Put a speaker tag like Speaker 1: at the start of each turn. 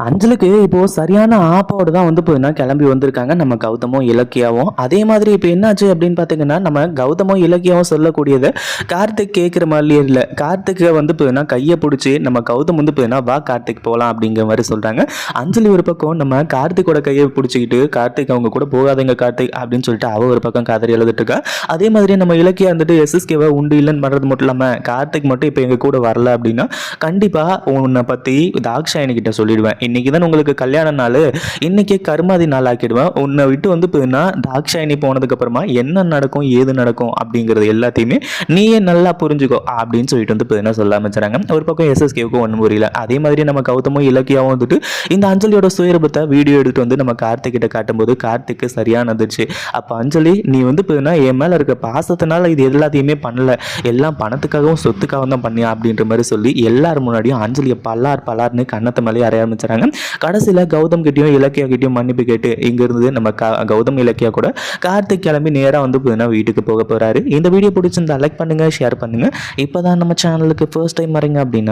Speaker 1: அஞ்சலுக்கு இப்போ சரியான ஆப்போடு தான் வந்து போயின்னா கிளம்பி வந்திருக்காங்க. நம்ம கௌதமும் இலக்கியாவும். அதே மாதிரி இப்போ என்னாச்சு அப்படின்னு பார்த்தீங்கன்னா நம்ம கௌதமும் இலக்கியாவும் சொல்லக்கூடியது கார்த்திக் கேட்குற மாதிரியே இல்லை. கார்த்திகை வந்து போயின்னா கையை பிடிச்சி நம்ம கௌதம் வந்து போயின்னா வா கார்த்திக் போகலாம் அப்படிங்கிற மாதிரி சொல்கிறாங்க அஞ்சலி ஒரு பக்கம் நம்ம கார்த்திகோட கையை பிடிச்சிக்கிட்டு கார்த்திக் அவங்க கூட போகாதீங்க கார்த்திக் அப்படின்னு சொல்லிட்டு அவள் ஒரு பக்கம் காதறி எழுதிட்டு இருக்கா. அதே மாதிரி நம்ம இலக்கியா வந்துட்டு எஸ்எஸ்கேவை உண்டு இல்லைன்னு பண்ணுறது மட்டும் இல்லாமல் கார்த்திக் மட்டும் இப்போ எங்கள் கூட வரல அப்படின்னா கண்டிப்பாக உன்னை பற்றி தாக்ஷா கிட்ட சொல்லிடுவேன். இன்னைக்கு தான் உங்களுக்கு கல்யாண நாள். இன்னைக்கே கருமாதி நாள் ஆக்கிடுவேன் உன்னை விட்டு வந்து போயின்னா தாக்ஷாயணி போனதுக்கப்புறமா என்ன நடக்கும் ஏது நடக்கும் அப்படிங்கிறது எல்லாத்தையுமே நீயே நல்லா புரிஞ்சுக்கோ அப்படின்னு சொல்லிட்டு வந்து போயின்னா சொல்ல ஆரம்பிச்சுறாங்க ஒரு பக்கம் எஸ்எஸ்கேவுக்கும் ஒன்றும் புரியல. அதே மாதிரி நம்ம கௌதமும் இலக்கியாவும் வந்துட்டு இந்த அஞ்சலியோட சுயரூபத்தை வீடியோ எடுத்து வந்து நம்ம கார்த்திக் கிட்ட காட்டும்போது கார்த்திக்கு சரியானதுச்சு அப்போ அஞ்சலி நீ வந்து போயின்னா என் மேலே இருக்க பாசத்தினால இது எல்லாத்தையுமே பண்ணல. எல்லாம் பணத்துக்காகவும் சொத்துக்காகவும் தான் பண்ணியா அப்படின்ற மாதிரி சொல்லி எல்லார் முன்னாடியும் அஞ்சலியை பல்லார் பல்லார்னு கண்ணத்தை மேலே அறைய ஆரம்பிச்சாங்க கடைசியில் கௌதம் கிட்டேயும் இலக்கியா கிட்டேயும் மன்னிப்பு கேட்டு இங்கிருந்து நம்ம க- கௌதம் இலக்கியா கூட கார்த்திக் கிளம்பி நேராக வந்து போயின்னா வீட்டுக்கு போக போகிறாரு இந்த வீடியோ பிடிச்சிருந்தா லைக் பண்ணுங்கள் ஷேர் பண்ணுங்க. இப்போதான் நம்ம சேனலுக்கு ஃபர்ஸ்ட் டைம் வரீங்க அப்படின்னா